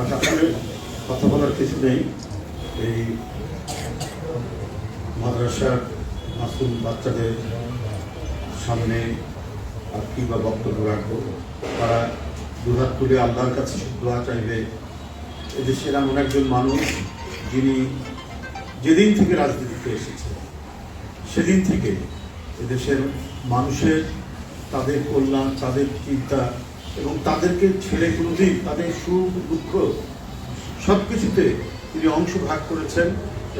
আসলে কথা বলার কিছু নেই। এই মাদ্রাসার মাসুম বাচ্চাদের সামনে আর কি বা বক্তব্য রাখব? তারা দুহাত তুলে আল্লাহর কাছে দোয়া চাইবে। এদেশের এমন একজন মানুষ যিনি যেদিন থেকে রাজনীতিতে এসেছে, সেদিন থেকে এদেশের মানুষের তাদের কল্যাণ, তাদের চিন্তা এবং তাদেরকে ছেড়ে কোনোদিন তাদের সুখ, দুঃখ সব কিছুতে তিনি অংশ ভাগ করেছেন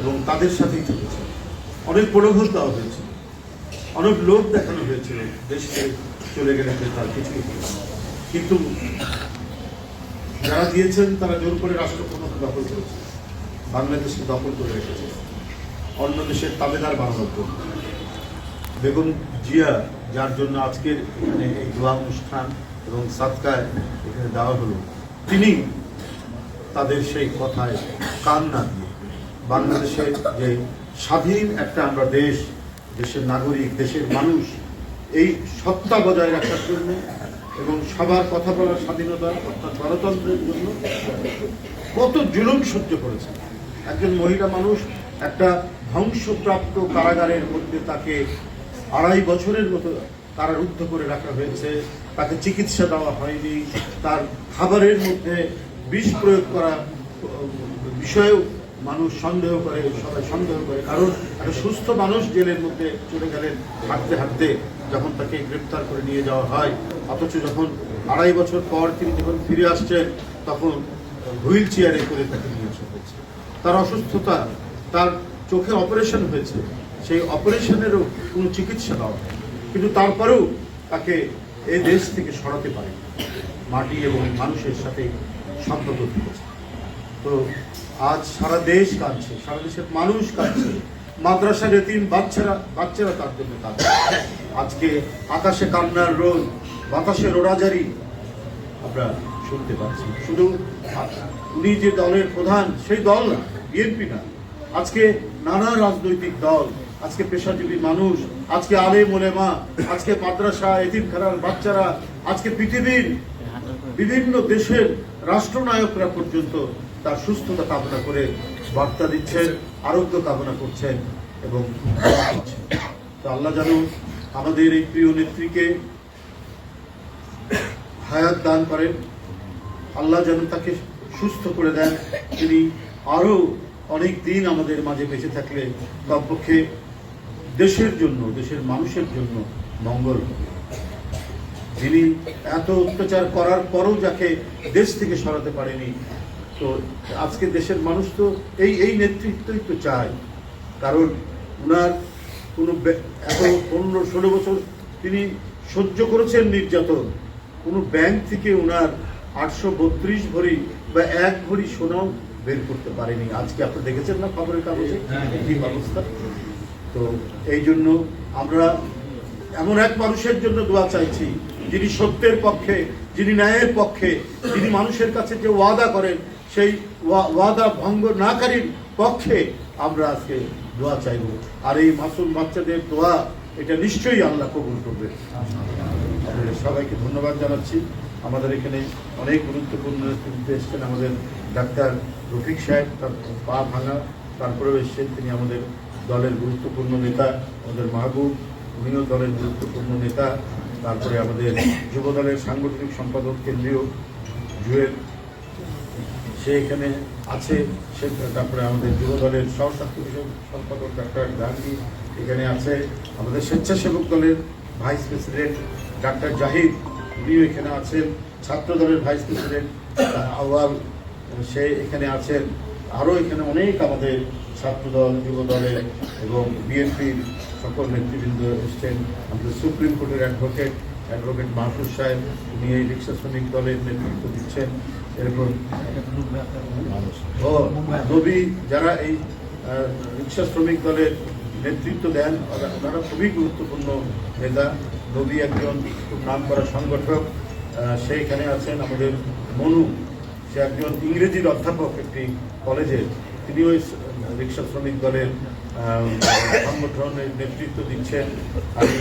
এবং তাদের সাথেই থেকেছেন। অনেক প্রলোভন দেওয়া হয়েছে। অনেক লোক দেখানো হয়েছিল দেশ ছেড়ে চলে গেলে তার কিছুই কিন্তু যারা দিয়েছেন তারা জোর করে রাষ্ট্র ক্ষমতা দখল করেছে। বাংলাদেশকে দখল করে রেখেছে। অন্য দেশের তাবেদার জন্য বেগম জিয়া, যার জন্য আজকের এই দোয়া অনুষ্ঠান এবং সাতকায় এখানে দেওয়া হলো। তিনি তাদের সেই কথায় কান না দিয়ে বাংলাদেশের যে স্বাধীন একটা আমরা দেশ, দেশের নাগরিক, দেশের মানুষ, এই সত্তা বজায় রাখার জন্য এবং সবার কথা বলার স্বাধীনতা, অর্থাৎ গণতন্ত্রের জন্য কত জুলুম সহ্য করেছে। একজন মহিলা মানুষ একটা ধ্বংসপ্রাপ্ত কারাগারের মধ্যে তাকে আড়াই বছরের মতো কারারুদ্ধ করে রাখা হয়েছে। তাকে চিকিৎসা দেওয়া হয়নি। তার খাবারের মধ্যে বিষ প্রয়োগ করা বিষয়েও মানুষ সন্দেহ করে, সবাই সন্দেহ করে। কারণ একটা সুস্থ মানুষ জেলের মধ্যে চলে গেলেন হাঁটতে হাঁটতে, যখন তাকে গ্রেপ্তার করে নিয়ে যাওয়া হয়। অথচ যখন আড়াই বছর পর তিনি যখন ফিরে আসছেন, তখন হুইল চেয়ারে করে তাকে নিয়ে আসা হয়েছে। তার অসুস্থতা, তার চোখে অপারেশন হয়েছে। সেই অপারেশনেরও কোনো চিকিৎসা দেওয়া কিন্তু তারপরেও তাকে এই দেশ থেকে সরাতে পারে। মাটি এবং মানুষের সাথে সম্পর্ক থেকেছে তো আজ সারা দেশ কাঁদছে, সারা দেশের মানুষ কাঁদছে। মাদ্রাসার এতিম বাচ্চারা বাচ্চারা তার জন্য কাঁদছে। আজকে আকাশে কান্নার রোদ, বাতাসে রোড়াজারি আমরা শুনতে পাচ্ছি। শুধু উনি যে দলের প্রধান, সেই দল না, বিএনপি না। আজকে নানা রাজনৈতিক দল আজকে পেশাজীবী মানুষ, আজকে আলে মোলেমা, আজকে মাদ্রাসা, এতিমখানার বাচ্চারা, আজকে পৃথিবীর বিভিন্ন দেশের রাষ্ট্রনায়করা পর্যন্ত তার সুস্থতা কামনা করে বার্তা দিচ্ছেন, আরোগ্য কামনা করছেন এবং তো আল্লাহ যেন আমাদের এই প্রিয় নেত্রীকে হায়াত দান করেন। আল্লাহ যেন তাকে সুস্থ করে দেন। তিনি আরও অনেক দিন আমাদের মাঝে বেঁচে থাকলে কমপক্ষে দেশের জন্য দেশের মানুষের জন্য মঙ্গল হবে। যিনি এত অত্যাচার করার পরও যাকে দেশ থেকে সরাতে পারেনি তো আজকে দেশের মানুষ তো এই এই নেতৃত্বই তো চায়। কারণ উনার কোনো এত পনেরো ষোলো বছর তিনি সহ্য করেছেন নির্যাতন। কোনো ব্যাংক থেকে উনার আটশো বত্রিশ ভরি বা এক ভরি সোনাও বের করতে পারেনি। আজকে আপনি দেখেছেন না খবরের কাগজে? কি অবস্থা? তো এই জন্য আমরা এমন এক মানুষের জন্য দোয়া চাইছি, যিনি সত্যের পক্ষে, যিনি ন্যায়ের পক্ষে, যিনি মানুষের কাছে যে ওয়াদা করেন, সেই ওয়া- ওয়াদা ভঙ্গ নাকারীর পক্ষে আমরা আজকে দোয়া চাইব। আর এই মাসুম বাচ্চাদের দোয়া, এটা নিশ্চয়ই আল্লাহ কবুল করবে। সবাইকে ধন্যবাদ জানাচ্ছি। আমাদের এখানে অনেক গুরুত্বপূর্ণ এসছেন আমাদের ডাক্তার রফিক সাহেব, তার পা ভাঙা, তারপরেও এসছেন তিনি আমাদের দলের গুরুত্বপূর্ণ নেতা, আমাদের মাহবুব, উনিও দলের গুরুত্বপূর্ণ নেতা। তারপরে আমাদের যুব দলের সাংগঠনিক সম্পাদক কেন্দ্রীয় জুয়েল, সে এখানে আছে। সে তারপরে আমাদের যুব দলের সহস্বাস্থ্য বিষয়ক সম্পাদক ডাক্তার গান্ধী এখানে আছে। আমাদের স্বেচ্ছাসেবক দলের ভাইস প্রেসিডেন্ট ডাক্তার জাহিদ, উনিও এখানে আছেন। ছাত্র দলের ভাইস প্রেসিডেন্ট আওয়াল সে এখানে আছেন। আরও এখানে অনেক আমাদের ছাত্র দল যুব দলের এবং বিএনপির সকল নেতৃবৃন্দ এসছেন। আমাদের সুপ্রিম কোর্টের অ্যাডভোকেট অ্যাডভোকেট মাহফুজ সাহেব, উনি এই রিক্সা শ্রমিক দলের নেতৃত্ব দিচ্ছেন। এরকম ও, নবী, যারা এই রিক্সা শ্রমিক দলের নেতৃত্ব দেন ওনারা খুবই গুরুত্বপূর্ণ নেতা। নবী একজন খুব নাম করা সংগঠক সেইখানে আছেন। আমাদের মনু সে একজন ইংরেজির অধ্যাপক একটি কলেজে, তিনিও এই স- রিক্সা শ্রমিক দলের সংগঠনের নেতৃত্ব দিচ্ছেন। আমি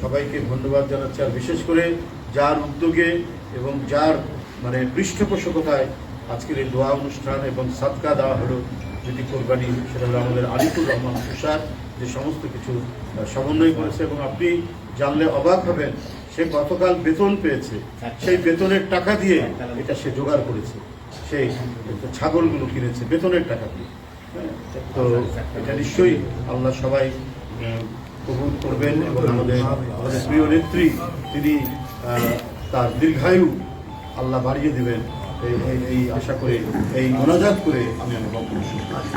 সবাইকে ধন্যবাদ জানাচ্ছি। আর বিশেষ করে যার উদ্যোগে এবং যার মানে পৃষ্ঠপোষকতায় আজকের এই দোয়া অনুষ্ঠান এবং সাদকা দেওয়া হলো যেটি কোরবানি, সেটা হলো আমাদের আলিকুর রহমান তুষার যে সমস্ত কিছু সমন্বয় করেছে। এবং আপনি জানলে অবাক হবেন সে গতকাল বেতন পেয়েছে সেই বেতনের টাকা দিয়ে এটা সে জোগাড় করেছে সেই ছাগলগুলো কিনেছে বেতনের টাকা দিয়ে হ্যাঁ, তো এটা নিশ্চয়ই আল্লাহ সবাই আহ, কবুল করবেন এবং আমাদের আমাদের প্রিয় নেত্রী তিনি আহ, তার দীর্ঘায়ু আল্লাহ বাড়িয়ে দিবেন এই- এই- এই আশা করে এই মোনাজাত করে আমি আমার বক্তব্য শুরু করছি।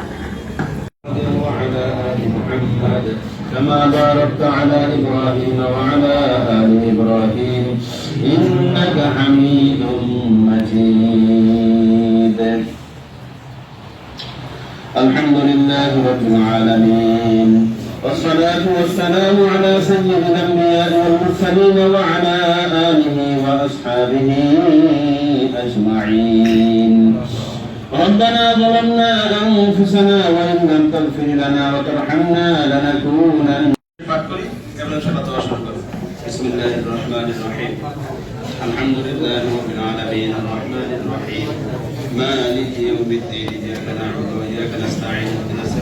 وعلى آل محمد كما باركت على إبراهيم وعلى العالمين. والصلاة والسلام على سيد الأنبياء والمرسلين وعلى آله وأصحابه أجمعين. ربنا ظلمنا أنفسنا وإن لم تغفر لنا وترحمنا لنكونن بسم الله الرحمن الرحيم. الحمد لله رب العالمين الرحمن الرحيم. مالك يوم الدين إياك نعبد وإياك نستعين اهدنا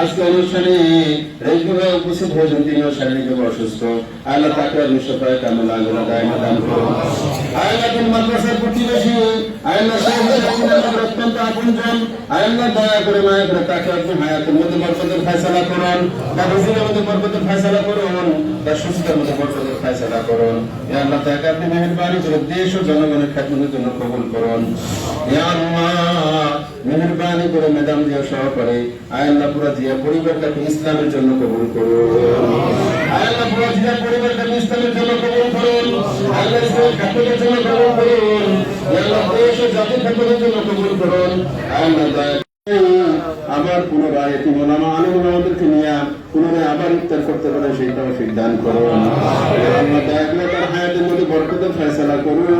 আজকে অনুষ্ঠানে রেজগুলো উপস্থিত হয়েছেন, তিনিও শারীরিকভাবে অসুস্থ। আল্লাহ তাকে নিঃস্বতায় কামল দায় দান করুন। আল্লাহ মাদ্রাসার প্রতিবেশী আল্লাহ আল্লাহ আল্লাহ দেশ ও জনগণের খ্যাতমতের জন্য কবুল করুন। আল্লাহ মেহরবানি করে ম্যাডাম জিয়া সহকারে জিয়া পরিবারটাকে ইসলামের জন্য কবুল আবার পুনরায় এটি মোলামা আলম আমাদেরকে নিয়ে পুনরায় আবার ইফতার করতে পারে, সেই তৌফিক দান করে তার হায়াতের মধ্যে বরকতের ফয়সালা করুন।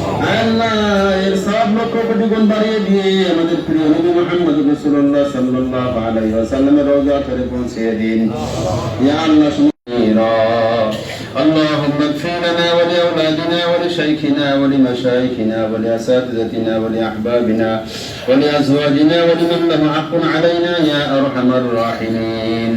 আল্লাহ এর সব লক্ষ কোটি গুণ বাড়িয়ে দিয়ে আমাদের প্রিয় নবী মুহাম্মদ রাসূলুল্লাহ সাল্লাল্লাহু আলাইহি ওয়াসাল্লামের রওজা করে পৌঁছে দিন ইয়া আল্লাহ শুনিরা اللهم اغفر لنا ولأولادنا ولشيخنا ولمشايخنا ولأساتذتنا ولأحبابنا ولأزواجنا ولمن له حق علينا يا أرحم الراحمين